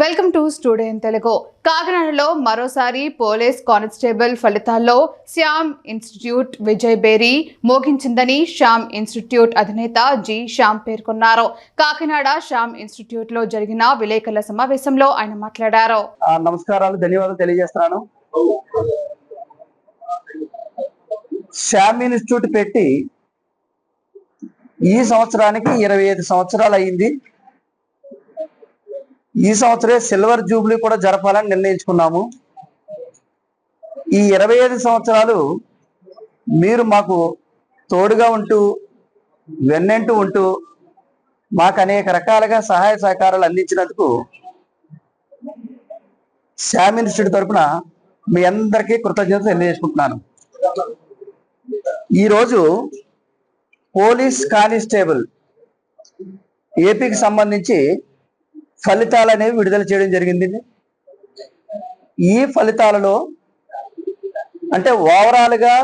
Welcome to student Telugu. కాకినాడలో మరోసారి police constable ఫలితాల్లో శ్యామ్ ఇన్స్టిట్యూట్ విజయ్ బేరీ మోగించిందని శ్యామ్ ఇన్స్టిట్యూట్ అధినేత జి శ్యామ్ పేర్కొన్నారు. కాకినాడ శ్యామ్ ఇన్స్టిట్యూట్లో జరిగిన విలేకరుల సమావేశంలో ఆయన మాట్లాడారు. నమస్కారాలు ధన్యవాదాలు తెలియజేస్తున్నాను. శ్యామ్ ఇన్స్టిట్యూట్ పెట్టి ఈ సంవత్సరానికి ఇరవై ఐదు సంవత్సరాలు అయింది. ఈ సంవత్సరే సిల్వర్ జూబ్లీ కూడా జరపాలని నిర్ణయించుకున్నాము. ఈ ఇరవై ఐదు సంవత్సరాలు మీరు మాకు తోడుగా ఉంటూ వెన్నెంటూ ఉంటూ మాకు అనేక రకాలుగా సహాయ సహకారాలు అందించినందుకు శ్యామ్ ఇన్స్టిట్యూట్ తరపున మీ అందరికీ కృతజ్ఞత తెలియజేసుకుంటున్నాను. ఈరోజు పోలీస్ కానిస్టేబుల్ ఏపీకి సంబంధించి ఫలితాలు అనేవి విడుదల చేయడం జరిగింది. ఈ ఫలితాలలో అంటే ఓవరాల్గా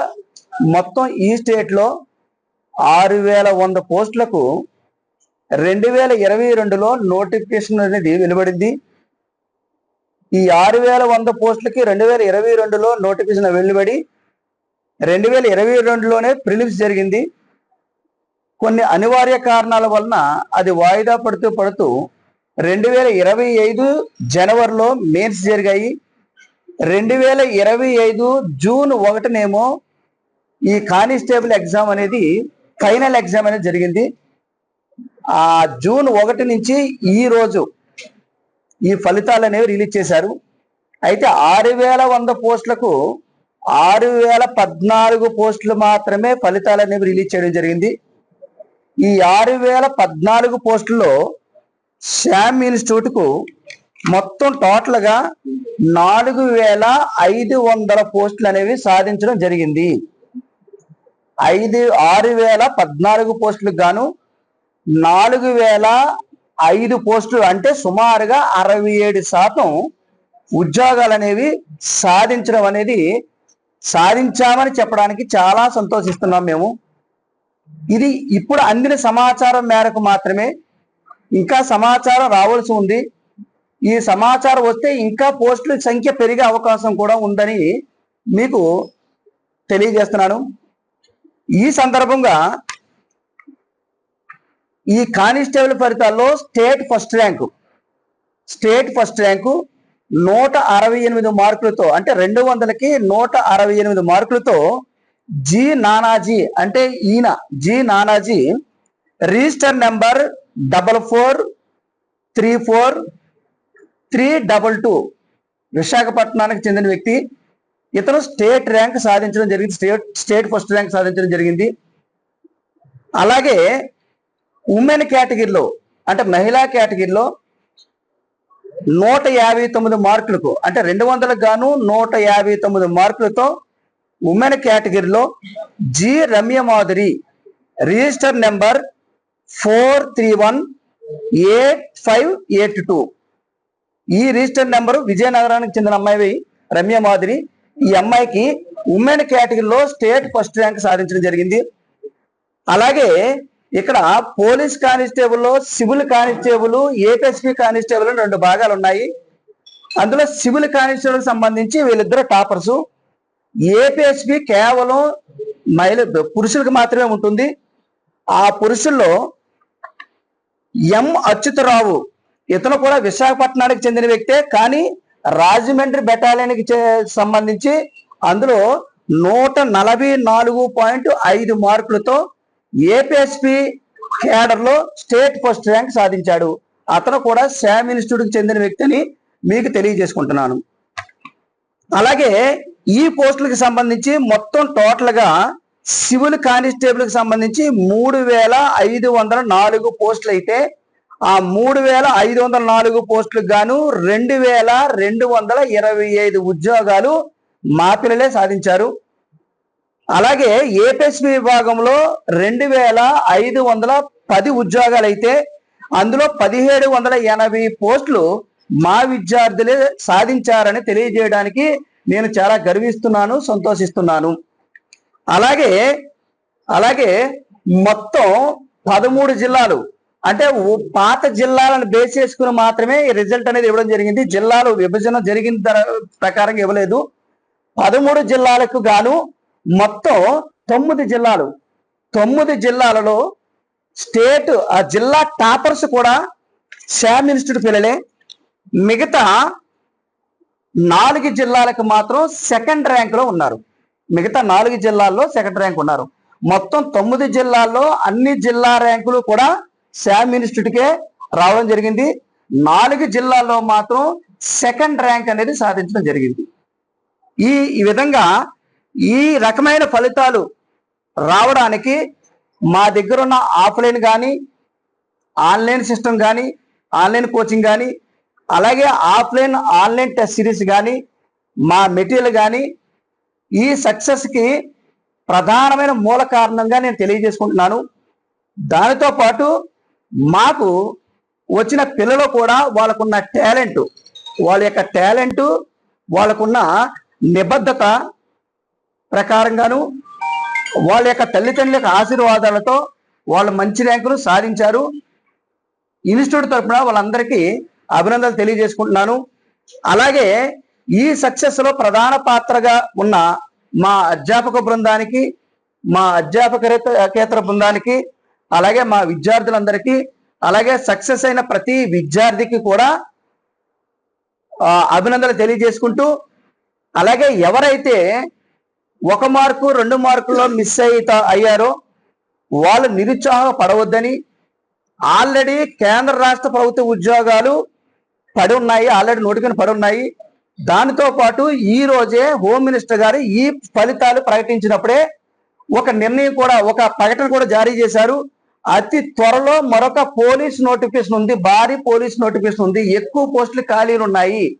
మొత్తం ఈ స్టేట్లో ఆరు వేల వంద పోస్టులకు రెండు వేల ఇరవై రెండులో నోటిఫికేషన్ అనేది వెలువడింది. ఈ ఆరు వేల వంద పోస్టులకి రెండు వేల ఇరవై రెండులో నోటిఫికేషన్ వెలువడి రెండు వేల ఇరవై రెండులోనే ప్రిలిమ్స్ జరిగింది. కొన్ని అనివార్య కారణాల వలన అది వాయిదా పడుతూ పడుతూ రెండు వేల ఇరవై ఐదు జనవరిలో మెయిన్స్ జరిగాయి. రెండు వేల ఇరవై ఐదు జూన్ ఒకటినేమో ఈ కానిస్టేబుల్ ఎగ్జామ్ అనేది ఫైనల్ ఎగ్జామ్ అనేది జరిగింది. ఆ జూన్ ఒకటి నుంచి ఈ రోజు ఈ ఫలితాలు అనేవి రిలీజ్ చేశారు. అయితే ఆరు వేల వంద పోస్టులకు ఆరు వేల పద్నాలుగు పోస్టులు మాత్రమే ఫలితాలు అనేవి రిలీజ్ చేయడం జరిగింది. ఈ ఆరు వేల పద్నాలుగు పోస్టుల్లో శ్యామ్ ఇన్స్టిట్యూట్కు మొత్తం టోటల్గా నాలుగు వేల ఐదు వందల పోస్టులు అనేవి సాధించడం జరిగింది. ఐదు ఆరు వేల పద్నాలుగు పోస్టులకు గాను నాలుగు వేల ఐదు పోస్టులు అంటే సుమారుగా అరవై ఏడు శాతం ఉద్యోగాలు అనేవి సాధించడం అనేది సాధించామని చెప్పడానికి చాలా సంతోషిస్తున్నాం మేము. ఇది ఇప్పుడు అందిన సమాచారం మేరకు మాత్రమే ఇంకా సమాచారం రావాల్సి ఉంది. ఈ సమాచారం వస్తే ఇంకా పోస్టుల సంఖ్య పెరిగే అవకాశం కూడా ఉందని మీకు తెలియజేస్తున్నాను. ఈ సందర్భంగా ఈ కానిస్టేబుల్ ఫలితాల్లో state first rank state first rank నూట అరవై ఎనిమిది మార్కులతో అంటే రెండు వందలకి నూట అరవై ఎనిమిది మార్కులతో జి నానాజీ అంటే ఈయన G Nanaji register number double four three four three double two. విశాఖపట్నానికి చెందిన వ్యక్తి ఇతను స్టేట్ ర్యాంక్ సాధించడం జరిగింది స్టేట్ స్టేట్ ఫస్ట్ ర్యాంక్ సాధించడం జరిగింది. అలాగే ఉమెన్ కేటగిరీలో అంటే మహిళా కేటగిరీలో నూట యాభై తొమ్మిది మార్కులకు అంటే రెండు వందలకు గాను నూట యాభై తొమ్మిది మార్కులతో ఉమెన్ కేటగిరీలో G Ramya Madhuri register number four three one eight five eight two. ఈ రిజిస్టర్డ్ నెంబరు విజయనగరానికి చెందిన అమ్మాయి రమ్య మాధురి. ఈ అమ్మాయికి ఉమెన్ కేటగిరీలో స్టేట్ ఫస్ట్ ర్యాంక్ సాధించడం జరిగింది. అలాగే ఇక్కడ పోలీస్ కానిస్టేబుల్లో సివిల్ కానిస్టేబుల్ ఏపీఎస్పీ కానిస్టేబుల్ అని రెండు భాగాలు ఉన్నాయి. అందులో సివిల్ కానిస్టేబుల్ సంబంధించి వీళ్ళిద్దరు టాపర్సు. ఏపీఎస్పీ కేవలం మహిళ పురుషులకు మాత్రమే ఉంటుంది. ఆ పురుషుల్లో ఎం అచ్యుతరావు. ఇతను కూడా విశాఖపట్నానికి చెందిన వ్యక్తే కానీ రాజమండ్రి బెటాలియన్కి సంబంధించి అందులో నూట నలభై నాలుగు పాయింట్ ఐదు మార్కులతో ఏపీఎస్పి కేడర్లో స్టేట్ ఫస్ట్ ర్యాంక్ సాధించాడు. అతను కూడా శామ్ ఇన్స్టిట్యూట్కి చెందిన వ్యక్తిని మీకు తెలియజేసుకుంటున్నాను. అలాగే ఈ పోస్టులకు సంబంధించి మొత్తం టోటల్గా సివిల్ కానిస్టేబుల్కి సంబంధించి మూడు వేల ఐదు వందల నాలుగు పోస్టులు అయితే ఆ మూడు వేల ఐదు వందల నాలుగు పోస్టులకు గాను రెండు వేల రెండు వందల ఇరవై ఐదు ఉద్యోగాలు మా పిల్లలే సాధించారు. అలాగే ఏపీఎస్పీ విభాగంలో రెండు వేల ఐదు వందల పది ఉద్యోగాలు అయితే అందులో పదిహేడు వందల ఎనభై పోస్టులు మా విద్యార్థులే సాధించారని తెలియజేయడానికి నేను చాలా గర్విస్తున్నాను సంతోషిస్తున్నాను. అలాగే అలాగే మొత్తం పదమూడు జిల్లాలు అంటే పాత జిల్లాలను బేస్ చేసుకుని మాత్రమే రిజల్ట్ అనేది ఇవ్వడం జరిగింది. జిల్లాలు విభజన జరిగిన ప్రకారం ప్రకారంగా ఇవ్వలేదు. పదమూడు జిల్లాలకు గాను మొత్తం తొమ్మిది జిల్లాలు తొమ్మిది జిల్లాలలో స్టేట్ ఆ జిల్లా టాపర్స్ కూడా శామ్ ఇన్స్టిట్యూట్ పిల్లలే. మిగతా నాలుగు జిల్లాలకు మాత్రం సెకండ్ ర్యాంక్లో ఉన్నారు. మిగతా నాలుగు జిల్లాల్లో సెకండ్ ర్యాంక్ ఉన్నారు. మొత్తం తొమ్మిది జిల్లాల్లో అన్ని జిల్లా ర్యాంకులు కూడా శామ్ ఇన్స్టిట్యూట్కే రావడం జరిగింది. నాలుగు జిల్లాల్లో మాత్రం సెకండ్ ర్యాంక్ అనేది సాధించడం జరిగింది. ఈ ఈ విధంగా ఈ రకమైన ఫలితాలు రావడానికి మా దగ్గర ఉన్న ఆఫ్లైన్ కానీ ఆన్లైన్ సిస్టమ్ కానీ ఆన్లైన్ కోచింగ్ కానీ అలాగే ఆఫ్లైన్ ఆన్లైన్ టెస్ట్ సిరీస్ కానీ మా మెటీరియల్ కానీ ఈ సక్సెస్కి ప్రధానమైన మూల కారణంగా నేను తెలియజేసుకుంటున్నాను. దానితో పాటు మాకు వచ్చిన పిల్లలు కూడా వాళ్ళకున్న టాలెంట్ వాళ్ళ యొక్క టాలెంట్ వాళ్ళకున్న నిబద్ధత ప్రకారంగాను వాళ్ళ యొక్క తల్లిదండ్రుల యొక్క ఆశీర్వాదాలతో వాళ్ళు మంచి ర్యాంకులు సాధించారు. ఇన్స్టిట్యూట్ తరఫున వాళ్ళందరికీ అభినందనలు తెలియజేసుకుంటున్నాను. అలాగే ఈ సక్సెస్లో ప్రధాన పాత్రగా ఉన్న మా అధ్యాపక బృందానికి మా అధ్యాపకేతర బృందానికి అలాగే మా విద్యార్థులందరికీ అలాగే సక్సెస్ అయిన ప్రతి విద్యార్థికి కూడా అభినందనలు తెలియజేసుకుంటూ అలాగే ఎవరైతే ఒక మార్కు రెండు మార్కుల్లో మిస్ అయితా అయ్యారో వాళ్ళు నిరుత్సాహపడవద్దని ఆల్రెడీ కేంద్ర రాష్ట్ర ప్రభుత్వ ఉద్యోగాలు పడి ఉన్నాయి ఆల్రెడీ నోటికని పడి ఉన్నాయి. దానితో పాటు ఈ రోజే హోమ్ మినిస్టర్ గారు ఈ ఫలితాలు ప్రకటించినప్పుడే ఒక నిర్ణయం కూడా ఒక ప్రకటన కూడా జారీ చేశారు. అతి త్వరలో మరొక పోలీస్ నోటిఫికేషన్ ఉంది. భారీ పోలీస్ నోటిఫికేషన్ ఉంది. ఎక్కువ పోస్టులు ఖాళీలు ఉన్నాయి.